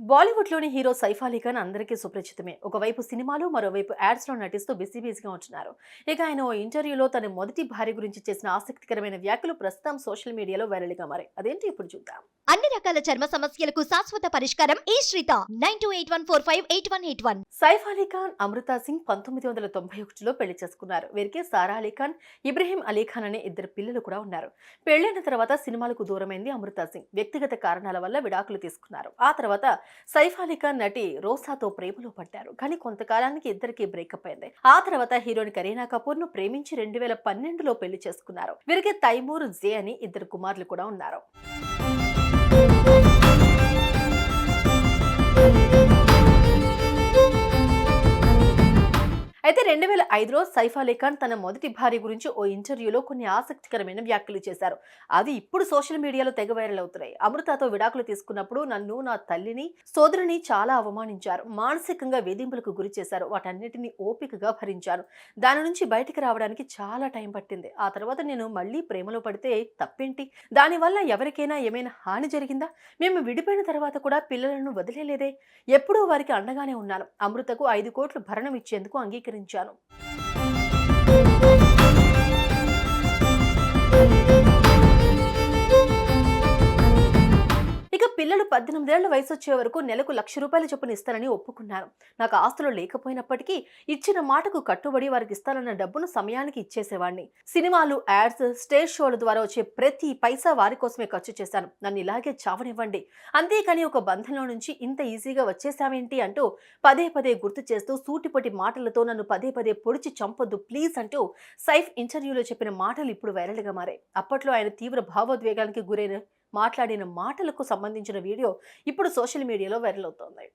బాలీవుడ్లోని hero Saif Ali Khan అందరికీ సుపరిచితమే. ఒకవైపు సినిమాలు మరోవైపు యాడ్స్లో నటిస్తూ బిజీ బిజీగా ఉంటున్నారు. ఇక ఆయన ఓ ఇంటర్వ్యూలో తన మొదటి భార్య గురించి చేసిన ఆసక్తికరమైన వ్యాఖ్యలు ప్రస్తుతం సోషల్ మీడియాలో వైరల్గా మారాయి. అదేంటి ఇప్పుడు చూద్దాం. అన్ని రకాల చర్మ సమస్యలకు శాశ్వత పరిష్కారం ఈ శ్రీత. Nine two eight one four five eight one eight one. Saif Ali Khan Amrita Singh పంతొమ్మిది వందల తొంభై ఒకటిలో పెళ్ళి చేసుకున్నారు. వీరికి సారా అలీ ఖాన్ ఇబ్రహీం అలీ ఖాన్ అనే ఇద్దరు పిల్లలు కూడా ఉన్నారు. పెళ్ళైన తర్వాత సినిమాలకు దూరమైంది అమృతా సింగ్. వ్యక్తిగత కారణాల వల్ల విడాకులు తీసుకున్నారు. ఆ తర్వాత సైఫ్ అలీ ఖాన్ నటి రోసాతో ప్రేమలో పడ్డారు. కానీ కొంతకాలానికి ఇద్దరికి బ్రేకప్ అయింది. ఆ తర్వాత హీరోయిన్ కరీనా కపూర్ను ప్రేమించి రెండు వేల పన్నెండులో పెళ్ళి చేసుకున్నారు. వీరికి తైమూర్ జే అని ఇద్దరు కుమారులు కూడా ఉన్నారు. ఐదులో సైఫ్ అలీ ఖాన్ తన మొదటి భార్య గురించి ఓ ఇంటర్వ్యూలో కొన్ని ఆసక్తికరమైన వ్యాఖ్యలు చేశారు. అది ఇప్పుడు సోషల్ మీడియాలో తెగ వైరల్ అవుతున్నాయి. అమృతతో విడాకులు తీసుకున్నప్పుడు నన్ను నా తల్లిని సోదరుని చాలా అవమానించారు. మానసికంగా వేధింపులకు గురి చేశారు. వాటన్నిటిని ఓపికగా భరించాను. దాని నుంచి బయటికి రావడానికి చాలా టైం పట్టింది. ఆ తర్వాత నేను మళ్ళీ ప్రేమలో పడితే తప్పేంటి? దానివల్ల ఎవరికైనా ఏమైనా హాని జరిగిందా? మేము విడిపోయిన తర్వాత కూడా పిల్లలను వదిలేలేదే? ఎప్పుడూ వారికి అండగానే ఉన్నాను. అమృతకు ఐదు కోట్లు భరణం ఇచ్చేందుకు అంగీకరించాను. ఇక పిల్లలు పద్దెనిమిదేళ్ళ వయసు వచ్చే వరకు నెలకు లక్ష రూపాయల చొప్పున ఇస్తానని ఒప్పుకున్నాను నాకు ఆస్తులు లేకపోయినప్పటికీ ఇచ్చిన మాటకు కట్టుబడి వారికి ఇస్తానన్న డబ్బును సమయానికి ఇచ్చేసేవాడిని సినిమాలు యాడ్స్ స్టేజ్ షోల ద్వారా వచ్చే ప్రతి పైసా వారి కోసమే ఖర్చు చేశాను. నన్ను ఇలాగే చావనివ్వండి. అంతేకాని ఒక బంధంలో నుంచి ఇంత ఈజీగా వచ్చేసావేంటి అంటూ పదే పదే గుర్తు చేస్తూ సూటిపటి మాటలతో నన్ను పదే పదే పొడిచి చంపొద్దు ప్లీజ్ అంటూ సైఫ్ ఇంటర్వ్యూలో చెప్పిన మాటలు ఇప్పుడు వైరల్గా మారాయి. అప్పట్లో ఆయన తీవ్ర భావోద్వేగానికి గురైన మాట్లాడిన మాటలకు సంబంధించిన వీడియో ఇప్పుడు సోషల్ మీడియాలో వైరల్ అవుతోంది.